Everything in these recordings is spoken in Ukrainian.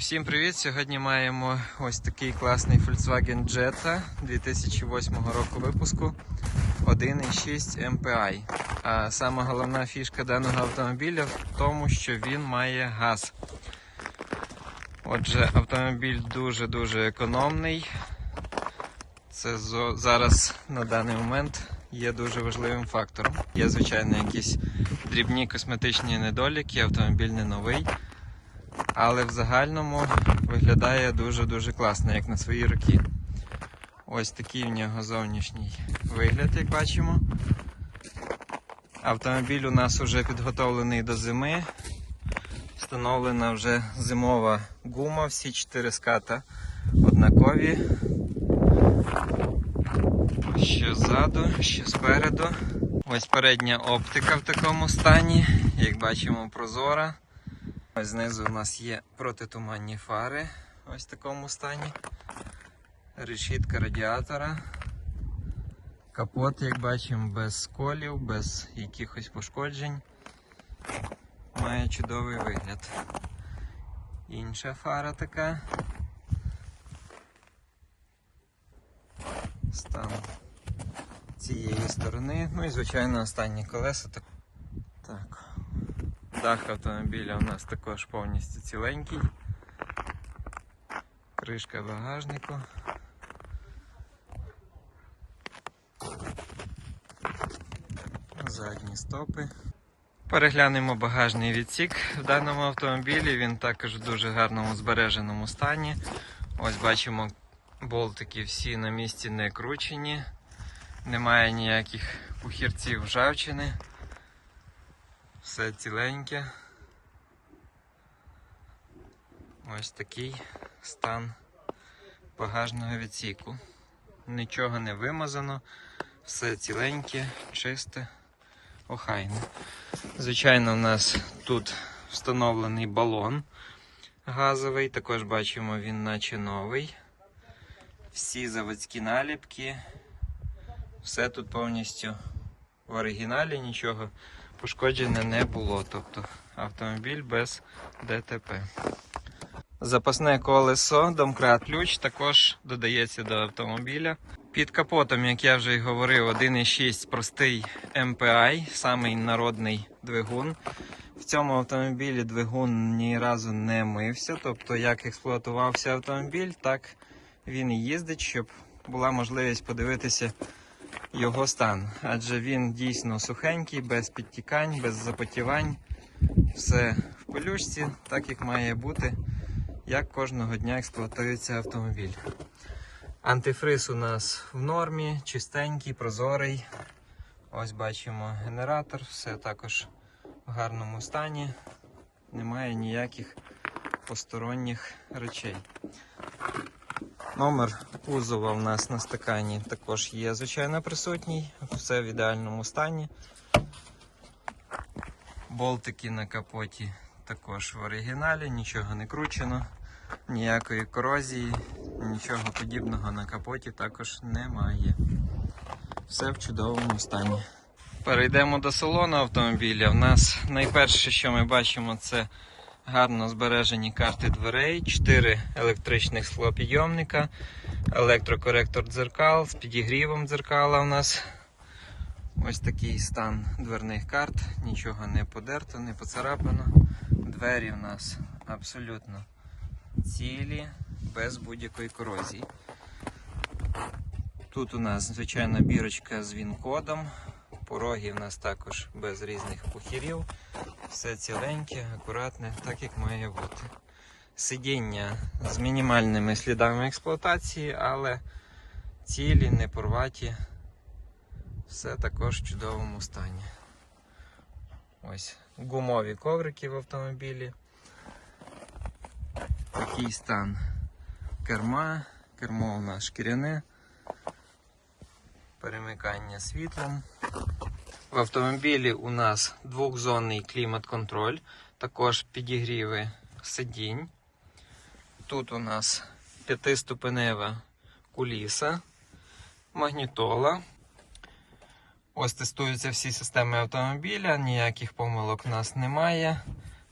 Усім привіт! Сьогодні маємо ось такий класний Volkswagen Jetta 2008 року випуску 1.6 MPI. А сама головна фішка даного автомобіля в тому, що він має газ. Отже, автомобіль дуже-дуже економний. Це зараз на даний момент є дуже важливим фактором. Є, звичайно, якісь дрібні косметичні недоліки, автомобіль не новий. Але в загальному виглядає дуже-дуже класно, як на свої роки. Ось такий в нього зовнішній вигляд, як бачимо. Автомобіль у нас вже підготовлений до зими. Встановлена вже зимова гума, всі чотири ската однакові. Що ззаду, що спереду. Ось передня оптика в такому стані, як бачимо, прозора. Ось знизу у нас є протитуманні фари, ось в такому стані. Решітка радіатора. Капот, як бачимо, без сколів, без якихось пошкоджень. Має чудовий вигляд. Інша фара така. Стан цієї сторони. Ну і звичайно останні колеса. Так. Дах автомобіля у нас також повністю ціленький. Кришка багажнику. Задні стопи. Переглянемо багажний відсік в даному автомобілі. Він також в дуже гарному збереженому стані. Ось бачимо, болтики всі на місці не кручені. Немає ніяких пухірців ржавчини. Все ціленьке. Ось такий стан багажного відсіку. Нічого не вимазано, все ціленьке, чисте, охайне. Звичайно, у нас тут встановлений балон газовий, також бачимо він наче новий. Всі заводські наліпки. Все тут повністю в оригіналі, нічого пошкоджене не було. Тобто автомобіль без ДТП. Запасне колесо, домкрат ключ також додається до автомобіля. Під капотом, як я вже й говорив, 1.6 простий MPI, самий народний двигун. В цьому автомобілі двигун ні разу не мився. Тобто, як експлуатувався автомобіль, так він і їздить, щоб була можливість подивитися його стан. Адже він дійсно сухенький, без підтікань, без запотівань. Все в пилючці, так як має бути, як кожного дня експлуатується автомобіль. Антифриз у нас в нормі, чистенький, прозорий. Ось бачимо генератор, все також в гарному стані. Немає ніяких посторонніх речей. Номер кузова у нас на стакані також є, звичайно, присутній. Все в ідеальному стані. Болтики на капоті також в оригіналі, нічого не кручено, ніякої корозії, нічого подібного на капоті також немає. Все в чудовому стані. Перейдемо до салону автомобіля. У нас найперше, що ми бачимо, це гарно збережені карти дверей, 4 електричних склопідйомника, електрокоректор дзеркал з підігрівом дзеркала у нас. Ось такий стан дверних карт, нічого не подерто, не поцарапано. Двері у нас абсолютно цілі, без будь-якої корозії. Тут у нас звичайна бірочка з він-кодом. Пороги в нас також без різних пухірів. Все ціленьке, акуратне, так як має бути. Сидіння з мінімальними слідами експлуатації, але цілі, не порваті. Все також в чудовому стані. Ось гумові коврики в автомобілі. Такий стан керма. Кермо у нас шкіряне. Перемикання світлом. В автомобілі у нас двохзонний клімат-контроль, також підігріви сидінь. Тут у нас п'ятиступенева куліса, магнітола. Ось тестуються всі системи автомобіля, ніяких помилок у нас немає.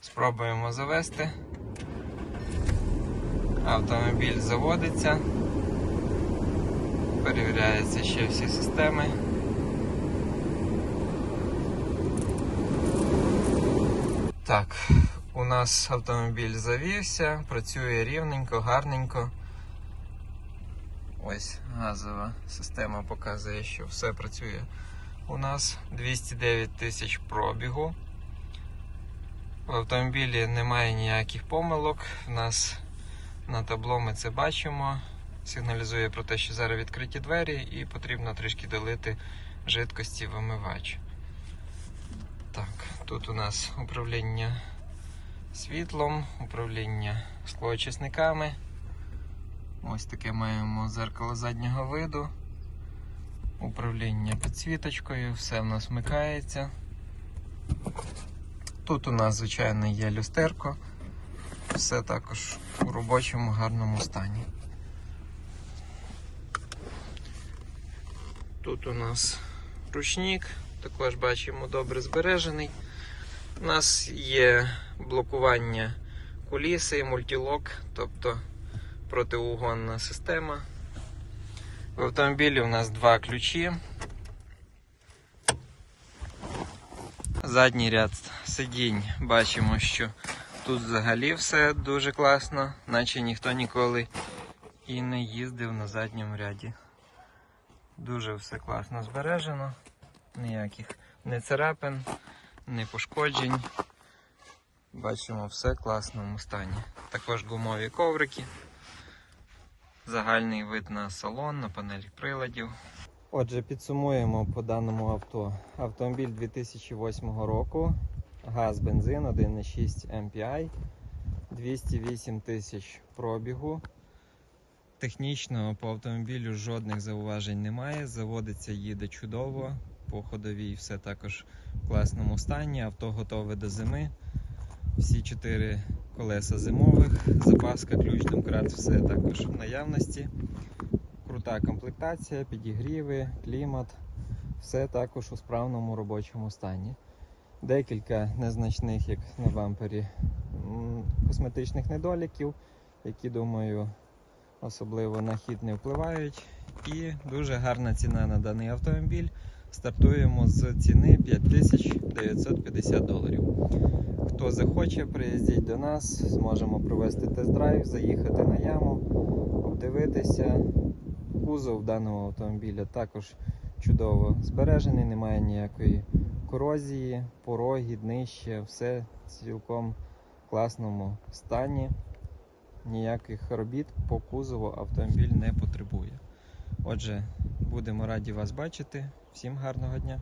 Спробуємо завести. Автомобіль заводиться. Перевіряються ще всі системи. Так, у нас автомобіль завівся, працює рівненько, гарненько. Ось газова система показує, що все працює. У нас 209 тисяч пробігу. В автомобілі немає ніяких помилок. У нас на табло ми це бачимо. Сигналізує про те, що зараз відкриті двері і потрібно трішки долити жидкості в омивач. Так, тут у нас управління світлом, управління склоочисниками. Ось таке маємо зеркало заднього виду. Управління підсвіточкою, все в нас вмикається. Тут у нас, звичайно, є люстерко. Все також у робочому гарному стані. Тут у нас ручник, також бачимо добре збережений. У нас є блокування куліси, мультілок, тобто протиугонна система. В автомобілі у нас два ключі. Задній ряд сидінь бачимо, що тут взагалі все дуже класно, наче ніхто ніколи і не їздив на задньому ряді. Дуже все класно збережено, ніяких не царапин, не пошкоджень. Бачимо все в класному стані. Також гумові коврики, загальний вид на салон, на панель приладів. Отже, підсумуємо по даному авто. Автомобіль 2008 року, газ, бензин 1,6 MPI, 208 тисяч пробігу. Технічно по автомобілю жодних зауважень немає. Заводиться, їде чудово. По ходовій все також в класному стані. Авто готове до зими. Всі чотири колеса зимових, запаска, ключ, домкрат, все також в наявності. Крута комплектація, підігріви, клімат, все також у справному робочому стані. Декілька незначних, як на бампері, косметичних недоліків, які, думаю, особливо на хід не впливають. І дуже гарна ціна на даний автомобіль. Стартуємо з ціни 5950 доларів. Хто захоче, приїздіть до нас, зможемо провести тест-драйв, заїхати на яму, обдивитися. Кузов даного автомобіля також чудово збережений, немає ніякої корозії, пороги, днище, все в цілком класному стані. Ніяких робіт по кузову автомобіль не потребує. Отже, будемо раді вас бачити. Всім гарного дня!